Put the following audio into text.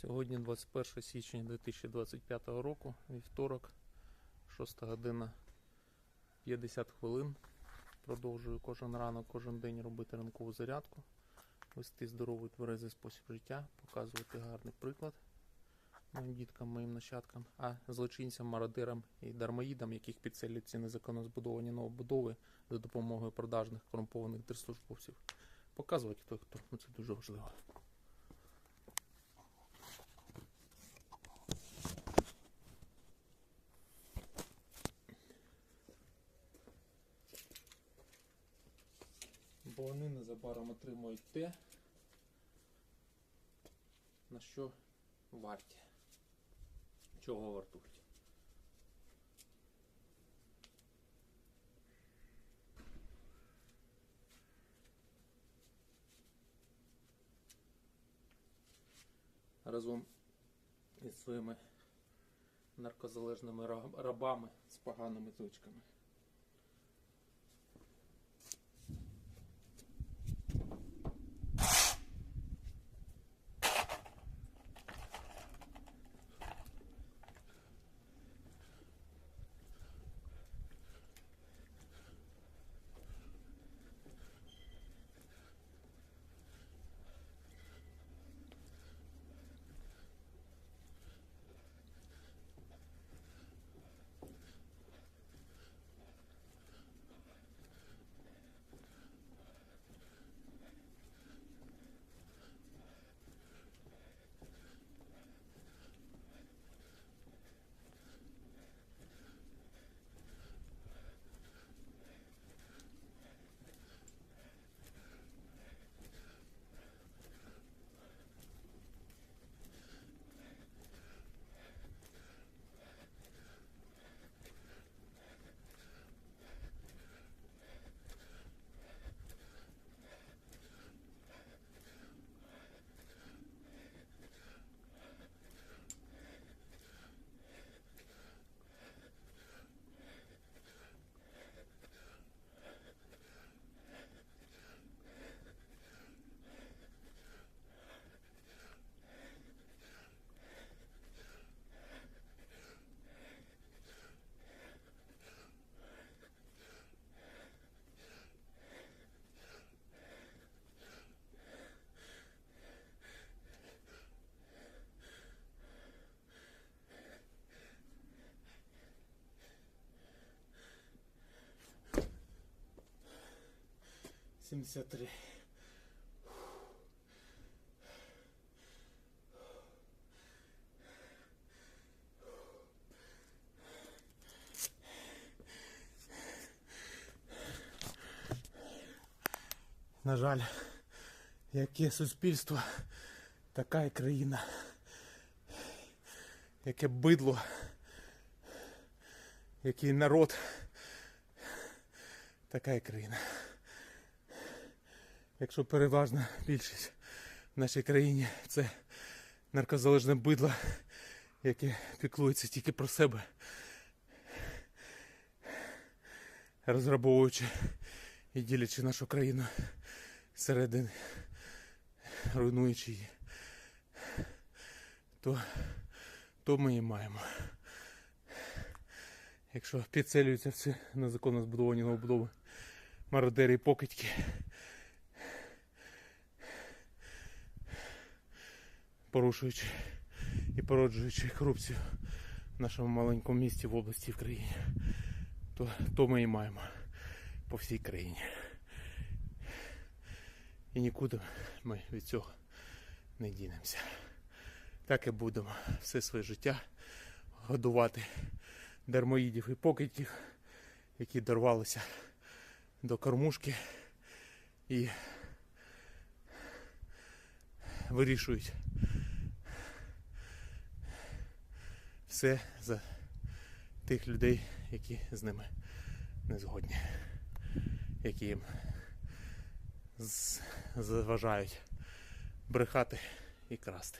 Сьогодні 21 січня 2025 року, вівторок, 6 година 50 хвилин. Продовжую кожен ранок, кожен день робити ранкову зарядку, вести здоровий тверезий спосіб життя, показувати гарний приклад моїм діткам, моїм нащадкам, а злочинцям, мародерам і дармоїдам, яких підселюють ці незаконно збудовані новобудови за допомогою продажних корумпованих держслужбовців. Показувати хто хто. Ну це дуже важливо. бо вони незабаром отримують те, на що варті, чого вартують. Разом із своїми наркозалежними рабами з поганими точками. 73. На жаль, яке суспільство, така і країна, яке бидло, який народ, така і країна. Якщо переважна більшість в нашій країні це наркозалежне бидло, яке піклується тільки про себе, розграбовуючи і ділячи нашу країну зсередини, руйнуючи її, то, то ми і маємо. Якщо підселюються в ці незаконно збудовані новобудови мародери і покидьки, порушуючи і породжуючи корупцію в нашому маленькому місті в області і в країні, то, то ми і маємо по всій країні. І нікуди ми від цього не дінемося. Так і будемо все своє життя годувати дармоїдів і покидьків, які дорвалися до кормушки і вирішують все за тих людей, які з ними не згодні, які їм заважають брехати і красти.